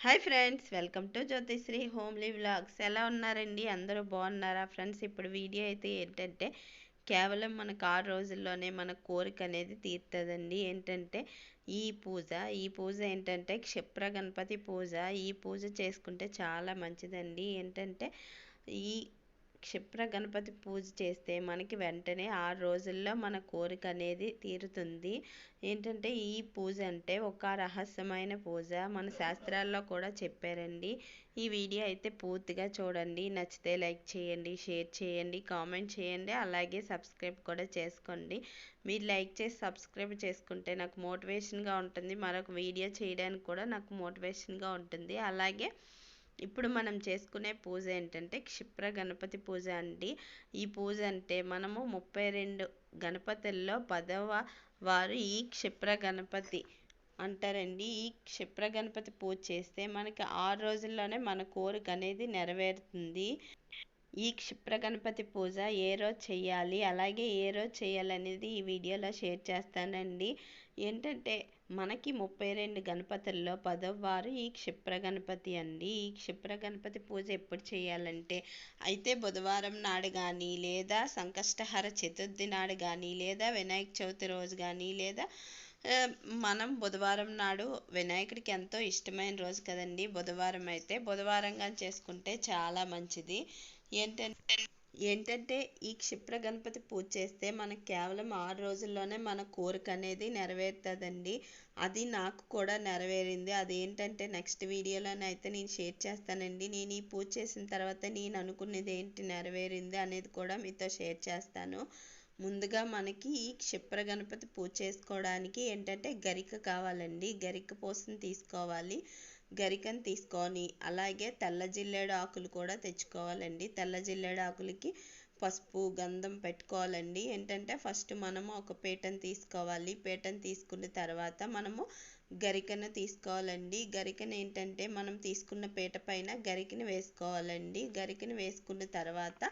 Hi friends welcome to Jyothishree homely vlogs. ఎలా ఉన్నారండి? అందరూ బాగున్నారా? ఫ్రెండ్స్ ఇప్పుడు వీడియో అయితే ఏంటంటే కేవలం మనకు ఆరు రోజుల్లోనే మన కోరిక అనేది తీరుతుందండి. ఏంటంటే ఈ పూజ ఈ పూజ ఏంటంటే క్షిప్ర గణపతి పూజ. ఈ పూజ చేసుకుంటే చాలా మంచిదండి. ఏంటంటే ఈ క్షిప్ర గణపతి పూజ చేస్తే మనకి వెంటనే ఆరు రోజుల్లో మన కోరిక అనేది తీరుతుంది. ఏంటంటే ఈ పూజ అంటే ఒక రహస్యమైన పూజ. మన శాస్త్రాల్లో కూడా చెప్పారండి. ఈ వీడియో అయితే పూర్తిగా చూడండి. నచ్చితే లైక్ చేయండి షేర్ చేయండి కామెంట్ చేయండి. అలాగే సబ్స్క్రైబ్ కూడా చేసుకోండి. మీరు లైక్ చేసి సబ్స్క్రైబ్ చేసుకుంటే నాకు మోటివేషన్గా ఉంటుంది. మరొక వీడియో చేయడానికి కూడా నాకు మోటివేషన్గా ఉంటుంది. అలాగే ఇప్పుడు మనం చేసుకునే పూజ ఏంటంటే క్షిప్ర గణపతి పూజ అండి. ఈ పూజ అంటే మనము ముప్పై రెండు గణపతుల్లో పదవ వారు ఈ క్షిప్ర గణపతి అంటారండి. ఈ క్షిప్ర గణపతి పూజ చేస్తే మనకి ఆరు రోజుల్లోనే మన కోరిక అనేది నెరవేరుతుంది. ఈ క్షిప్ర గణపతి పూజ ఏ రోజు చేయాలి అలాగే ఏ రోజు చేయాలనేది ఈ వీడియోలో షేర్ చేస్తానండి. ఏంటంటే మనకి ముప్పై రెండు గణపతుల్లో పదవారు ఈ క్షిప్ర గణపతి అండి. ఈ క్షిప్ర గణపతి పూజ ఎప్పుడు చేయాలంటే అయితే బుధవారం నాడు కానీ లేదా సంకష్టహర చతుర్థి నాడు కానీ లేదా వినాయక చవితి రోజు కానీ లేదా మనం బుధవారం నాడు వినాయకుడికి ఎంతో ఇష్టమైన రోజు కదండి బుధవారం అయితే. బుధవారంగా చేసుకుంటే చాలా మంచిది. ఏంటంటే ఏంటంటే ఈ క్షిప్ర గణపతి పూజ చేస్తే మనకు కేవలం ఆరు రోజుల్లోనే మన కోరిక అనేది నెరవేరుతుందండి. అది నాకు కూడా నెరవేరింది. అదేంటంటే నెక్స్ట్ వీడియోలోనే అయితే నేను షేర్ చేస్తానండి. నేను ఈ పూజ చేసిన తర్వాత నేను అనుకున్నది ఏంటి నెరవేరింది అనేది కూడా మీతో షేర్ చేస్తాను. ముందుగా మనకి ఈ క్షిప్ర గణపతి పూజ చేసుకోవడానికి ఏంటంటే గరిక కావాలండి. గరిక పోసం తీసుకోవాలి. గరికను తీసుకొని అలాగే తెల్ల జిల్లేడు ఆకులు కూడా తెచ్చుకోవాలండి. తెల్ల జిల్లేడు ఆకులకి పసుపు గంధం పెట్టుకోవాలండి. ఏంటంటే ఫస్ట్ మనము ఒక పీటను తీసుకోవాలి. పీటను తీసుకున్న తర్వాత మనము గరికను తీసుకోవాలండి. గరికను ఏంటంటే మనం తీసుకున్న పీట పైన గరికను వేసుకోవాలండి. గరికను వేసుకున్న తర్వాత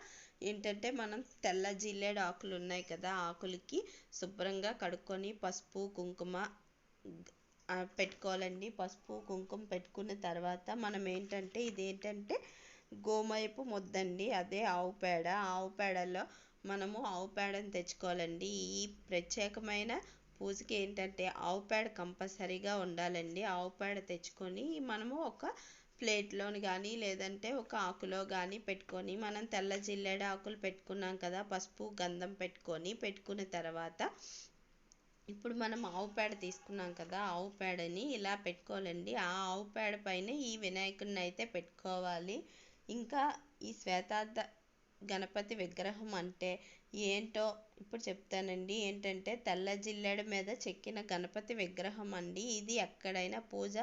ఏంటంటే మనం తెల్ల జిల్లేడు ఆకులు ఉన్నాయి కదా ఆకులకి శుభ్రంగా కడుక్కొని పసుపు కుంకుమ పెట్టుకోవాలండి. పసుపు కుంకుమ పెట్టుకున్న తర్వాత మనం ఏంటంటే ఇదేంటంటే గోమయపు ముద్దండి. అదే ఆవు పేడ. ఆవు పేడలో మనము ఆవు పేడను తెచ్చుకోవాలండి. ఈ ప్రత్యేకమైన పూజకి ఏంటంటే ఆవు పేడ కంపల్సరీగా ఉండాలండి. ఆవు పేడ తెచ్చుకొని మనము ఒక ప్లేట్లోని కానీ లేదంటే ఒక ఆకులో కానీ పెట్టుకొని మనం తెల్ల జిల్లేడ ఆకులు పెట్టుకున్నాం కదా పసుపు గంధం పెట్టుకొని పెట్టుకున్న తర్వాత ఇప్పుడు మనం ఆవు పేడ తీసుకున్నాం కదా ఆవు పేడని ఇలా పెట్టుకోవాలండి. ఆ ఆవు పేడ పైన ఈ వినాయకుడిని అయితే పెట్టుకోవాలి. ఇంకా ఈ శ్వేతార్థ గణపతి విగ్రహం అంటే ఏంటో ఇప్పుడు చెప్తానండి. ఏంటంటే తెల్ల జిల్లేడు మీద చెక్కిన గణపతి విగ్రహం అండి. ఇది ఎక్కడైనా పూజ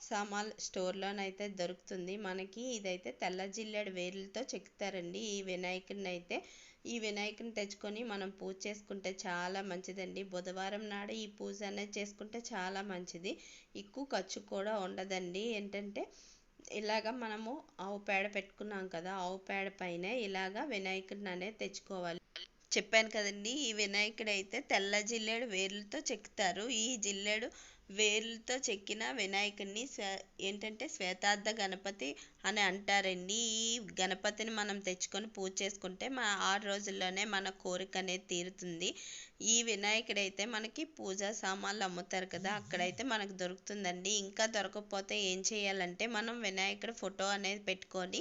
సామాన్ స్టోర్లోనైతే దొరుకుతుంది. మనకి ఇదైతే తెల్ల జిల్లేడు వేర్లతో చెక్కుతారండి ఈ వినాయకుడిని అయితే ఈ వినాయకుని తెచ్చుకొని మనం పూజ చేసుకుంటే చాలా మంచిదండి. బుధవారం నాడు ఈ పూజ అనేది చేసుకుంటే చాలా మంచిది. ఎక్కువ ఖర్చు కూడా ఉండదండి. ఏంటంటే ఇలాగ మనము ఆవు పేడ పెట్టుకున్నాం కదా ఆవు పేడ పైన ఇలాగ వినాయకుడిని అనేది తెచ్చుకోవాలి. చెప్పాను కదండి ఈ వినాయకుడు అయితే తెల్ల జిల్లేడు వేర్లతో చెక్కుతారు. ఈ జిల్లేడు వేలుతో చెక్కిన వినాయకుడిని ఏంటంటే శ్వేతార్థ గణపతి అని అంటారండి. ఈ గణపతిని మనం తెచ్చుకొని పూజ చేసుకుంటే మన ఆరు రోజుల్లోనే మన కోరిక అనేది తీరుతుంది. ఈ వినాయకుడైతే మనకి పూజా సామాన్లు అమ్ముతారు కదా అక్కడైతే మనకు దొరుకుతుందండి. ఇంకా దొరకకపోతే ఏం చేయాలంటే మనం వినాయకుడి ఫోటో అనేది పెట్టుకొని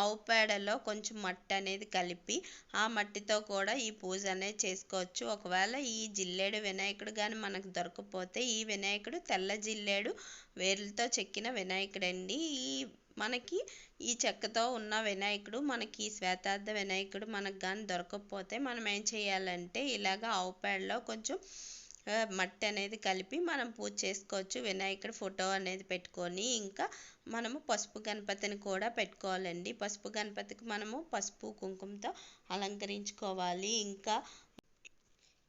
ఆవు పేడలో కొంచెం మట్టి అనేది కలిపి ఆ మట్టితో కూడా ఈ పూజ అనేది చేసుకోవచ్చు. ఒకవేళ ఈ జిల్లేడు వినాయకుడు కానీ మనకు దొరకకపోతే ఈ వినాయకుడు తెల్ల జిల్లేడు వేర్లతో చెక్కిన వినాయకుడండి. ఈ మనకి ఈ చెక్కతో ఉన్న వినాయకుడు మనకి శ్వేతార్థ వినాయకుడు మనకు కానీ దొరకకపోతే మనం ఏం చేయాలంటే ఇలాగ ఆవు పేడలో కొంచెం మట్టి అనేది కలిపి మనం పూజ చేసుకోవచ్చు. వినాయకుడి ఫోటో అనేది పెట్టుకొని ఇంకా మనము పసుపు గణపతిని కూడా పెట్టుకోవాలండి. పసుపు గణపతికి మనము పసుపు కుంకుమతో అలంకరించుకోవాలి. ఇంకా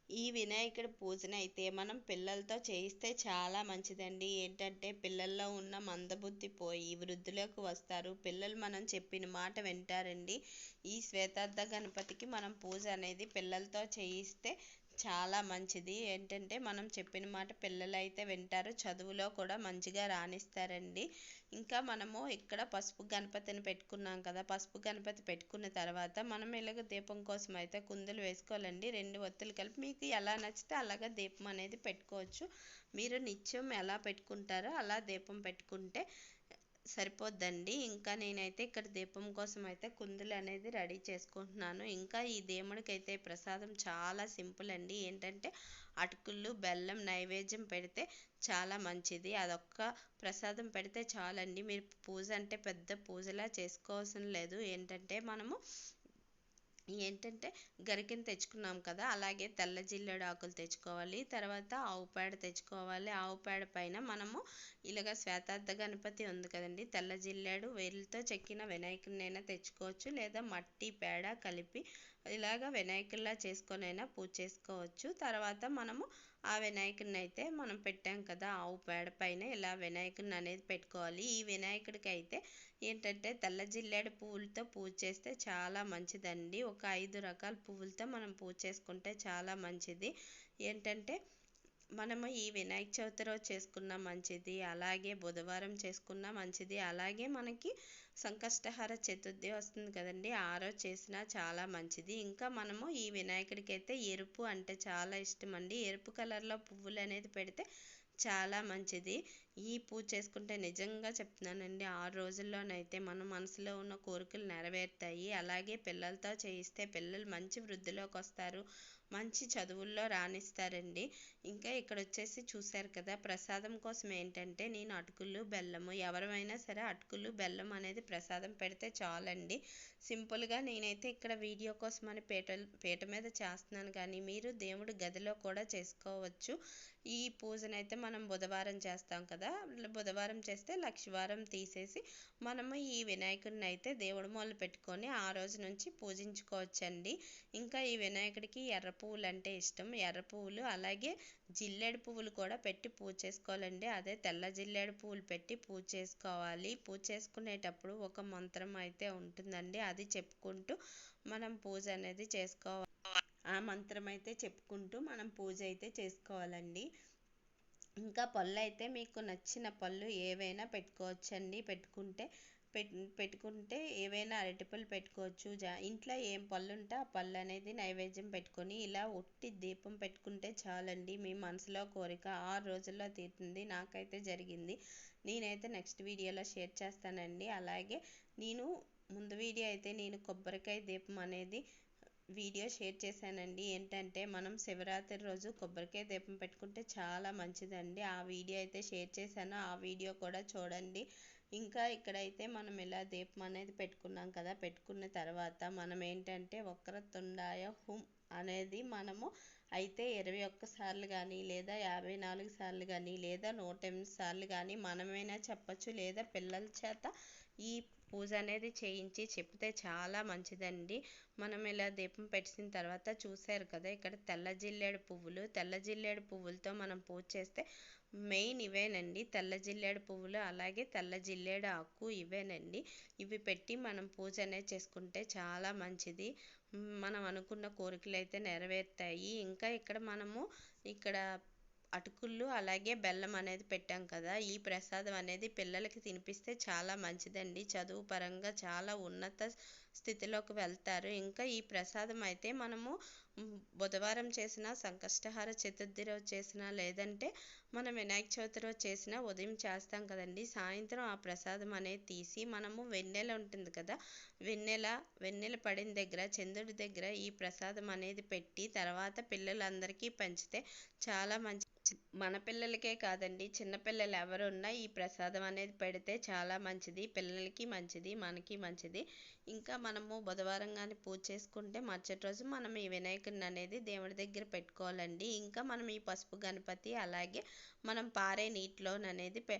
ఈ వినాయకుడి పూజనైతే అయితే మనం పిల్లలతో చేయిస్తే చాలా మంచిదండి. ఏంటంటే పిల్లల్లో ఉన్న మందబుద్ధి పోయి వృద్ధిలోకి వస్తారు. పిల్లలు మనం చెప్పిన మాట వింటారండి. ఈ శ్వేతార్థ గణపతికి మనం పూజ అనేది పిల్లలతో చేయిస్తే చాలా మంచిది. ఏంటంటే మనం చెప్పిన మాట పిల్లలు అయితే వింటారు చదువులో కూడా మంచిగా రాణిస్తారండి. ఇంకా మనము ఇక్కడ పసుపు గణపతిని పెట్టుకున్నాం కదా పసుపు గణపతి పెట్టుకున్న తర్వాత మనం ఇలాగ దీపం కోసం అయితే కుందులు వేసుకోవాలండి. రెండు ఒత్తులు కలిపి మీకు ఎలా నచ్చితే అలాగ దీపం అనేది పెట్టుకోవచ్చు. మీరు నిత్యం ఎలా పెట్టుకుంటారో అలా దీపం పెట్టుకుంటే సరిపోద్దండి. ఇంకా నేనైతే ఇక్కడ దీపం కోసం అయితే కుందులు అనేది రెడీ చేసుకుంటున్నాను. ఇంకా ఈ దేవుడికి అయితే ప్రసాదం చాలా సింపుల్ అండి. ఏంటంటే అటుకులు బెల్లం నైవేద్యం పెడితే చాలా మంచిది. అదొక్క ప్రసాదం పెడితే చాలండి. మీరు పూజ అంటే పెద్ద పూజలా చేసుకోవాల్సిన లేదు. ఏంటంటే మనము ఏంటంటే గరికెని తెచ్చుకున్నాం కదా అలాగే తెల్ల జిల్లేడు ఆకులు తెచ్చుకోవాలి తర్వాత ఆవు పేడ తెచ్చుకోవాలి. ఆవు పేడ పైన మనము ఇలాగ శ్వేతార్థ గణపతి ఉంది కదండి తెల్ల జిల్లేడు వేలుతో చెక్కిన వినాయకుడినైనా తెచ్చుకోవచ్చు లేదా మట్టి పేడ కలిపి ఇలాగ వినాయకుల్లా చేసుకొనైనా పూజ చేసుకోవచ్చు. తర్వాత మనము ఆ వినాయకుడిని అయితే మనం పెట్టాం కదా ఆవు పేడ పైన ఇలా వినాయకుడిని అనేది పెట్టుకోవాలి. ఈ వినాయకుడికి అయితే ఏంటంటే తెల్ల జిల్లేడు పువ్వులతో పూజ చేస్తే చాలా మంచిదండి. ఒక ఐదు రకాల పువ్వులతో మనం పూజ చేసుకుంటే చాలా మంచిది. ఏంటంటే మనము ఈ వినాయక చవితి రోజు చేసుకున్న మంచిది అలాగే బుధవారం చేసుకున్న మంచిది అలాగే మనకి సంకష్టహార చతుర్థి వస్తుంది కదండి ఆ రోజు చేసినా చాలా మంచిది. ఇంకా మనము ఈ వినాయకుడికి అయితే ఎరుపు అంటే చాలా ఇష్టం అండి ఎరుపు కలర్లో పువ్వులు అనేది పెడితే చాలా మంచిది. ఈ పూజ చేసుకుంటే నిజంగా చెప్తున్నానండి ఆరు రోజుల్లోనైతే మన మనసులో ఉన్న కోరికలు నెరవేరుతాయి. అలాగే పిల్లలతో చేయిస్తే పిల్లలు మంచి వృద్ధిలోకి వస్తారు. మంచి చదువుల్లో రాణిస్తారండి. ఇంకా ఇక్కడ వచ్చేసి చూశారు కదా ప్రసాదం కోసం ఏంటంటే నేను అటుకులు బెల్లము ఎవరైనా సరే అటుకులు బెల్లం అనేది ప్రసాదం పెడితే చాలండి. సింపుల్గా నేనైతే ఇక్కడ వీడియో కోసం అని పీట పీట మీద చేస్తున్నాను కానీ మీరు దేవుడు గదిలో కూడా చేసుకోవచ్చు. ఈ పూజనైతే మనం బుధవారం చేస్తాం కదా బుధవారం చేస్తే లక్షవారం తీసేసి మనము ఈ వినాయకుడిని అయితే దేవుడు మొదలు పెట్టుకొని ఆ రోజు నుంచి పూజించుకోవచ్చండి. ఇంకా ఈ వినాయకుడికి ఎర్ర పువ్వులు అంటే ఇష్టం. ఎర్ర పువ్వులు అలాగే జిల్లేడు పువ్వులు కూడా పెట్టి పూజ చేసుకోవాలండి. అదే తెల్ల జిల్లేడు పువ్వులు పెట్టి పూజ చేసుకోవాలి. పూజ చేసుకునేటప్పుడు ఒక మంత్రం అయితే ఉంటుందండి. అది చెప్పుకుంటూ మనం పూజ అనేది చేసుకోవాలి. ఆ మంత్రం అయితే చెప్పుకుంటూ మనం పూజ అయితే చేసుకోవాలండి. ఇంకా పళ్ళు అయితే మీకు నచ్చిన పళ్ళు ఏవైనా పెట్టుకోవచ్చండి. పెట్టుకుంటే పెట్టుకుంటే ఏవైనా అరటిపళ్ళు పెట్టుకోవచ్చు. జా ఇంట్లో ఏం పళ్ళు ఉంటే ఆ పళ్ళు అనేది నైవేద్యం పెట్టుకొని ఇలా ఒట్టి దీపం పెట్టుకుంటే చాలండి. మీ మనసులో కోరిక ఆరు రోజుల్లో తీరుతుంది. నాకైతే జరిగింది. నేనైతే నెక్స్ట్ వీడియోలో షేర్ చేస్తానండి. అలాగే నేను ముందు వీడియో అయితే నేను కొబ్బరికాయ దీపం అనేది వీడియో షేర్ చేశానండి. ఏంటంటే మనం శివరాత్రి రోజు కొబ్బరికాయ దీపం పెట్టుకుంటే చాలా మంచిదండి. ఆ వీడియో అయితే షేర్ చేశాను. ఆ వీడియో కూడా చూడండి. ఇంకా ఇక్కడైతే మనం ఇలా దీపం అనేది పెట్టుకున్నాం కదా పెట్టుకున్న తర్వాత మనం ఏంటంటే వక్రతుండాయ హుం అనేది మనము అయితే ఇరవై ఒక్క సార్లు కానీ లేదా యాభై నాలుగు సార్లు కానీ లేదా నూట ఎనిమిది సార్లు కానీ మనమైనా చెప్పచ్చు లేదా పిల్లల చేత ఈ పూజ అనేది చేయించి చెప్తే చాలా మంచిదండి. మనం ఇలా దీపం పెట్టిన తర్వాత చూశారు కదా ఇక్కడ తెల్ల జిల్లేడు పువ్వులు తెల్ల జిల్లేడు పువ్వులతో మనం పూజ చేస్తే మెయిన్ ఇవేనండి. తెల్ల జిల్లేడు పువ్వులు అలాగే తెల్ల జిల్లేడు ఆకు ఇవేనండి. ఇవి పెట్టి మనం పూజ అనేది చేసుకుంటే చాలా మంచిది. మనం అనుకున్న కోరికలు అయితే నెరవేరుతాయి. ఇంకా ఇక్కడ మనము ఇక్కడ అటుకులు అలాగే బెల్లం అనేది పెట్టాం కదా. ఈ ప్రసాదం అనేది పిల్లలకి తినిపిస్తే చాలా మంచిదండి. చదువు పరంగా చాలా ఉన్నత స్థితిలోకి వెళ్తారు. ఇంకా ఈ ప్రసాదం అయితే మనము బుధవారం చేసిన సంకష్టహార చతుర్థి రోజు చేసిన లేదంటే మనం వినాయక చవితి రోజు చేసినా ఉదయం చేస్తాం కదండి. సాయంత్రం ఆ ప్రసాదం అనేది తీసి మనము వెన్నెల ఉంటుంది కదా. వెన్నెల వెన్నెల పడిన దగ్గర చంద్రుడి దగ్గర ఈ ప్రసాదం అనేది పెట్టి తర్వాత పిల్లలందరికీ పంచితే చాలా మంచి మన పిల్లలకే కాదండి. చిన్నపిల్లలు ఎవరున్నా ఈ ప్రసాదం అనేది పెడితే చాలా మంచిది. పిల్లలకి మంచిది మనకి మంచిది. ఇంకా మనము బుధవారం కానీ పూజ చేసుకుంటే మరుసటి రోజు మనం ఈ వినాయకుడిని అనేది దేవుడి దగ్గర పెట్టుకోవాలండి. ఇంకా మనం ఈ పసుపు గణపతి అలాగే మనం పారే నీటిలోననేది పె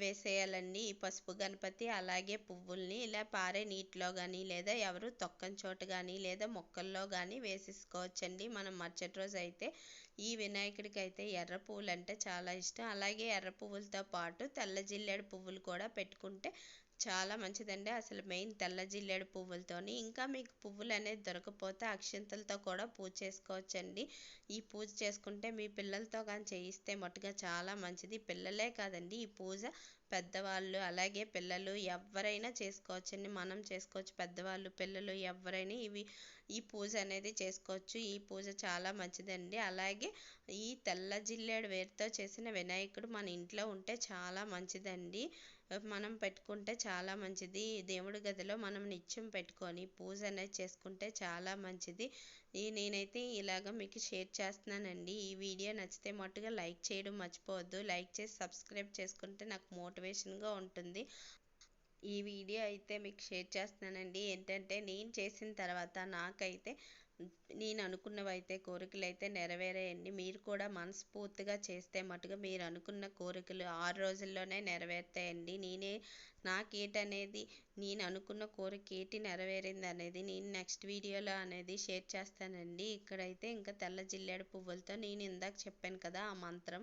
వేసేయాలండి. ఈ పసుపు గణపతి అలాగే పువ్వుల్ని ఇలా పారే నీటిలో కానీ లేదా ఎవరు తొక్కని చోట కానీ లేదా మొక్కల్లో కానీ వేసేసుకోవచ్చండి. మనం మరుసటి రోజు అయితే ఈ వినాయకుడికి అయితే ఎర్ర పువ్వులు అంటే చాలా ఇష్టం. అలాగే ఎర్ర పువ్వులతో పాటు తెల్ల జిల్లేడు పువ్వులు కూడా పెట్టుకుంటే చాలా మంచిదండి. అసలు మెయిన్ తెల్ల జిల్లేడు పువ్వులతోని ఇంకా మీకు పువ్వులు అనేది దొరకపోతే అక్షింతలతో కూడా పూజ చేసుకోవచ్చండి. ఈ పూజ చేసుకుంటే మీ పిల్లలతో కానీ చేయిస్తే మట్టుగా చాలా మంచిది. పిల్లలే కాదండి ఈ పూజ పెద్దవాళ్ళు అలాగే పిల్లలు ఎవరైనా చేసుకోవచ్చండి. మనం చేసుకోవచ్చు పెద్దవాళ్ళు పిల్లలు ఎవరైనా ఇవి ఈ పూజ అనేది చేసుకోవచ్చు. ఈ పూజ చాలా మంచిదండి. అలాగే ఈ తెల్ల జిల్లేడు వేరుతో చేసిన వినాయకుడు మన ఇంట్లో ఉంటే చాలా మంచిదండి. మనం పెట్టుకుంటే చాలా మంచిది. దేవుడి గదిలో మనం నిత్యం పెట్టుకొని పూజ అనేది చేసుకుంటే చాలా మంచిది. ఈ నేనైతే ఇలాగ మీకు షేర్ చేస్తున్నానండి. ఈ వీడియో నచ్చితే మట్టుగా లైక్ చేయడం మర్చిపోవద్దు. లైక్ చేసి సబ్స్క్రైబ్ చేసుకుంటే నాకు మోటివేషన్గా ఉంటుంది. ఈ వీడియో అయితే మీకు షేర్ చేస్తున్నానండి. ఏంటంటే నేను చేసిన తర్వాత నాకైతే నేను అనుకున్నవైతే కోరికలు అయితే నెరవేరాయండి. మీరు కూడా మనస్ఫూర్తిగా చేస్తే మటుగా మీరు అనుకున్న కోరికలు ఆరు రోజుల్లోనే నెరవేరుతాయండి. నేనే నాకేటనేది నేను అనుకున్న కోరిక ఏటి నెరవేరింది అనేది నేను నెక్స్ట్ వీడియోలో అనేది షేర్ చేస్తానండి. ఇక్కడైతే ఇంకా తెల్ల జిల్లేడు పువ్వులతో నేను ఇందాక చెప్పాను కదా ఆ మంత్రం.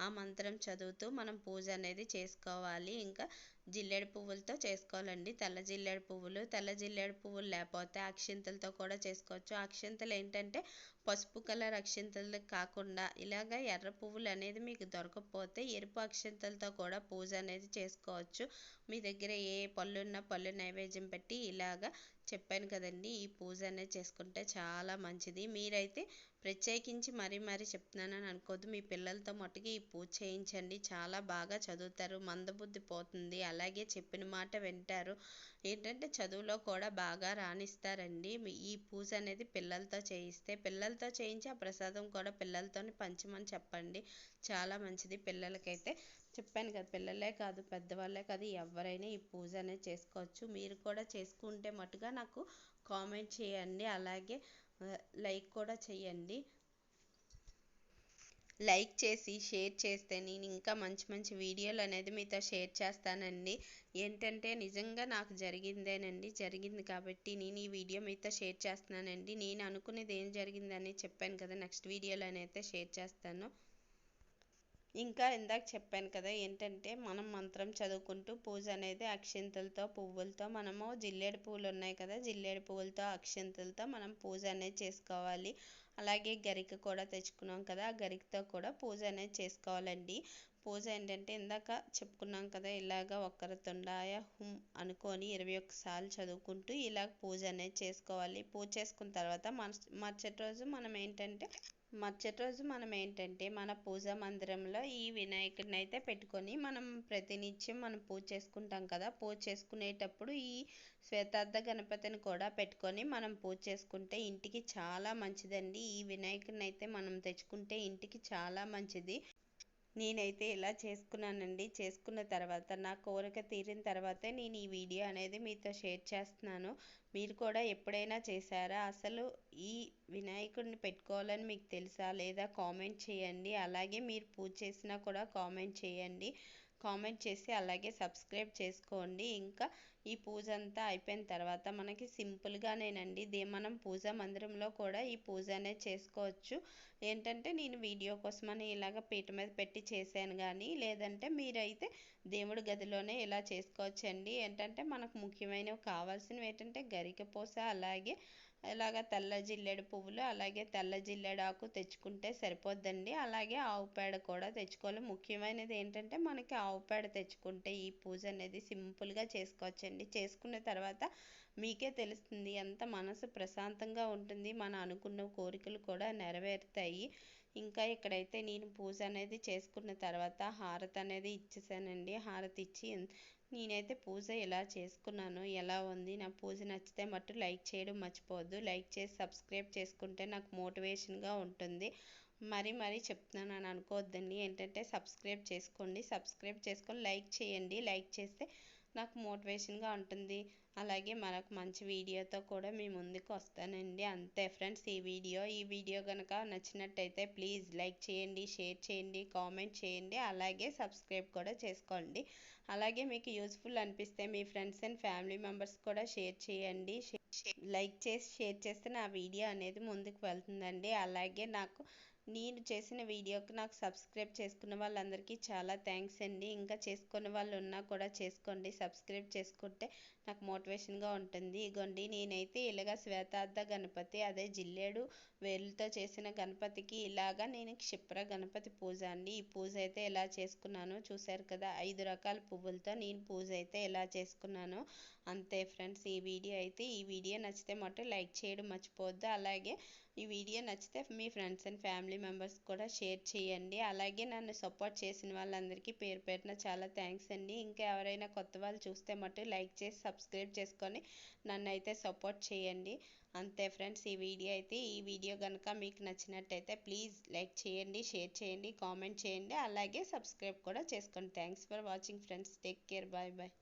ఆ మంత్రం చదువుతూ మనం పూజ అనేది చేసుకోవాలి. ఇంకా జిల్లేడు పువ్వులతో చేసుకోవాలండి. తెల్ల జిల్లేడు పువ్వులు తెల్ల జిల్లేడు పువ్వులు లేకపోతే అక్షింతలతో కూడా చేసుకోవచ్చు. అక్షింతలు ఏంటంటే పసుపు కలర్ అక్షంతలు కాకుండా ఇలాగ ఎర్ర పువ్వులు అనేది మీకు దొరకకపోతే ఎరుపు అక్షింతలతో కూడా పూజ అనేది చేసుకోవచ్చు. మీ దగ్గర ఏ పళ్ళున్నా పళ్ళు నైవేద్యం పెట్టి ఇలాగ చెప్పాను కదండి ఈ పూజ అనేది చేసుకుంటే చాలా మంచిది. మీరైతే ప్రత్యేకించి మరీ మరీ చెప్తున్నానని అనుకోద్దు మీ పిల్లలతో మట్టుకు ఈ పూజ చేయించండి. చాలా బాగా చదువుతారు మందబుద్ధి పోతుంది. అలాగే చెప్పిన మాట వింటారు. ఏంటంటే చదువులో కూడా బాగా రాణిస్తారండి. ఈ పూజ అనేది పిల్లలతో చేయిస్తే పిల్లలు పిల్లలతో చేయించి ఆ ప్రసాదం కూడా పిల్లలతో పంచమని చెప్పండి. చాలా మంచిది పిల్లలకైతే. చెప్పాను కదా పిల్లలే కాదు పెద్దవాళ్ళే కాదు ఎవరైనా ఈ పూజ అనేది చేసుకోవచ్చు. మీరు కూడా చేసుకుంటే మటుగా నాకు కామెంట్ చేయండి. అలాగే లైక్ కూడా చేయండి. లైక్ చేసి షేర్ చేస్తే నేను ఇంకా మంచి మంచి వీడియోలు అనేది మీతో షేర్ చేస్తానండి. ఏంటంటే నిజంగా నాకు జరిగిందేనండి. జరిగింది కాబట్టి నేను ఈ వీడియో మీతో షేర్ చేస్తున్నానండి. నేను అనుకునేది ఏం జరిగిందని చెప్పాను కదా నెక్స్ట్ వీడియోలో అయితే షేర్ చేస్తాను. ఇంకా ఇందాక చెప్పాను కదా ఏంటంటే మనం మంత్రం చదువుకుంటూ పూజ అనేది అక్షింతలతో పువ్వులతో మనము జిల్లేడు పువ్వులు ఉన్నాయి కదా జిల్లేడు పువ్వులతో అక్షింతలతో మనం పూజ అనేది చేసుకోవాలి. అలాగే గరిక కూడా తెచ్చుకున్నాం కదా ఆ గరికతో కూడా పూజ అనేది చేసుకోవాలండి. పూజ ఏంటంటే ఇందాక చెప్పుకున్నాం కదా ఇలాగ ఒక్కరి తొండాయ హుం అనుకొని ఇరవై ఒక్కసార్లు చదువుకుంటూ ఇలా పూజ అనేది చేసుకోవాలి. పూజ చేసుకున్న తర్వాత మరుసటి రోజు మనం ఏంటంటే మరుసటి రోజు మనం ఏంటంటే మన పూజా మందిరంలో ఈ వినాయకుడిని అయితే పెట్టుకొని మనం ప్రతినిత్యం మనం పూజ చేసుకుంటాం కదా. పూజ చేసుకునేటప్పుడు ఈ శ్వేతార్థ గణపతిని కూడా పెట్టుకొని మనం పూజ చేసుకుంటే ఇంటికి చాలా మంచిదండి. ఈ వినాయకుడిని అయితే మనం తెచ్చుకుంటే ఇంటికి చాలా మంచిది. నేనైతే ఇలా చేసుకున్నానండి. చేసుకున్న తర్వాత నా కోరిక తీరిన తర్వాతే నేను ఈ వీడియో అనేది మీతో షేర్ చేస్తున్నాను. మీరు కూడా ఎప్పుడైనా చేశారా? అసలు ఈ వినాయకుడిని పెట్టుకోవాలని మీకు తెలుసా? లేదా కామెంట్ చేయండి. అలాగే మీరు పూజ చేసినా కూడా కామెంట్ చేయండి. కామెంట్ చేసి అలాగే సబ్స్క్రైబ్ చేసుకోండి. ఇంకా ఈ పూజ అంతా అయిపోయిన తర్వాత మనకి సింపుల్గానేనండి. దే మనం పూజ మందిరంలో కూడా ఈ పూజ అనేది చేసుకోవచ్చు. ఏంటంటే నేను వీడియో కోసమని ఇలాగ పీట మీద పెట్టి చేశాను కానీ లేదంటే మీరైతే దేవుడి గదిలోనే ఇలా చేసుకోవచ్చండి. ఏంటంటే మనకు ముఖ్యమైనవి కావాల్సినవి ఏంటంటే గరికపోస అలాగే ఇలాగ తెల్ల జిల్లేడు పువ్వులు అలాగే తెల్ల జిల్లేడు ఆకు తెచ్చుకుంటే సరిపోద్దండి. అలాగే ఆవు పేడ కూడా తెచ్చుకోవాలి. ముఖ్యమైనది ఏంటంటే మనకి ఆవు పేడ తెచ్చుకుంటే ఈ పూజ అనేది సింపుల్గా చేసుకోవచ్చండి. చేసుకున్న తర్వాత మీకే తెలుస్తుంది ఎంత మనసు ప్రశాంతంగా ఉంటుంది. మన అనుకున్న కోరికలు కూడా నెరవేరుతాయి. ఇంకా ఇక్కడైతే నేను పూజ అనేది చేసుకున్న తర్వాత హారతి అనేది ఇచ్చేసానండి. హారతి ఇచ్చి నేనైతే పూజ ఎలా చేసుకున్నాను ఎలా ఉంది నా పూజ నచ్చితే మట్టు లైక్ చేయడం మర్చిపోవద్దు. లైక్ చేసి సబ్స్క్రైబ్ చేసుకుంటే నాకు మోటివేషన్గా ఉంటుంది. మరీ మరీ చెప్తున్నాను అని అనుకోవద్దండి. ఏంటంటే సబ్స్క్రైబ్ చేసుకోండి. సబ్స్క్రైబ్ చేసుకొని లైక్ చేయండి. లైక్ చేస్తే నాకు మోటివేషన్గా ఉంటుంది అలాగే మరొక మంచి వీడియోతో కూడా మీ ముందుకు వస్తానండి. అంతే ఫ్రెండ్స్ ఈ వీడియో ఈ వీడియో కనుక నచ్చినట్టయితే ప్లీజ్ లైక్ చేయండి షేర్ చేయండి కామెంట్ చేయండి అలాగే సబ్స్క్రైబ్ కూడా చేసుకోండి. అలాగే మీకు యూస్ఫుల్ అనిపిస్తే మీ ఫ్రెండ్స్ అండ్ ఫ్యామిలీ మెంబర్స్ కూడా షేర్ చేయండి. లైక్ చేసి షేర్ చేస్తే నా వీడియో అనేది ముందుకు వెళ్తుందండి. అలాగే నాకు నేను చేసిన వీడియోకి నాకు సబ్స్క్రైబ్ చేసుకున్న వాళ్ళందరికీ చాలా థ్యాంక్స్ అండి. ఇంకా చేసుకున్న వాళ్ళు ఉన్నా కూడా చేసుకోండి. సబ్స్క్రైబ్ చేసుకుంటే నాకు మోటివేషన్గా ఉంటుంది. ఇగోండి నేనైతే ఇలాగ శ్వేతార్థ గణపతి అదే జిల్లేడు వేలుతో చేసిన గణపతికి ఇలాగా నేను క్షిప్ర గణపతి పూజ అండి. ఈ పూజ అయితే ఎలా చేసుకున్నాను చూశారు కదా ఐదు రకాల పువ్వులతో నేను పూజ అయితే ఎలా చేసుకున్నాను అంతే ఫ్రెండ్స్. ఈ వీడియో అయితే ఈ వీడియో నచ్చితే మటు లైక్ చేయడం మర్చిపోవద్దు. అలాగే ఈ వీడియో నచ్చితే మీ ఫ్రెండ్స్ అండ్ ఫ్యామిలీ మెంబర్స్ కూడా షేర్ చేయండి. అలాగే నన్ను సపోర్ట్ చేసిన వాళ్ళందరికీ పేరు పేరున చాలా థ్యాంక్స్ అండి. ఇంకా ఎవరైనా కొత్త వాళ్ళు చూస్తే మటు లైక్ చేసి సబ్స్క్రైబ్ చేసుకొని నన్ను అయితే సపోర్ట్ చేయండి. అంతే ఫ్రెండ్స్ ఈ వీడియో అయితే ఈ వీడియో కనుక మీకు నచ్చినట్టయితే ప్లీజ్ లైక్ చేయండి షేర్ చేయండి కామెంట్ చేయండి. అలాగే సబ్స్క్రైబ్ కూడా చేసుకోండి. Thanks for watching friends. Take care. Bye bye.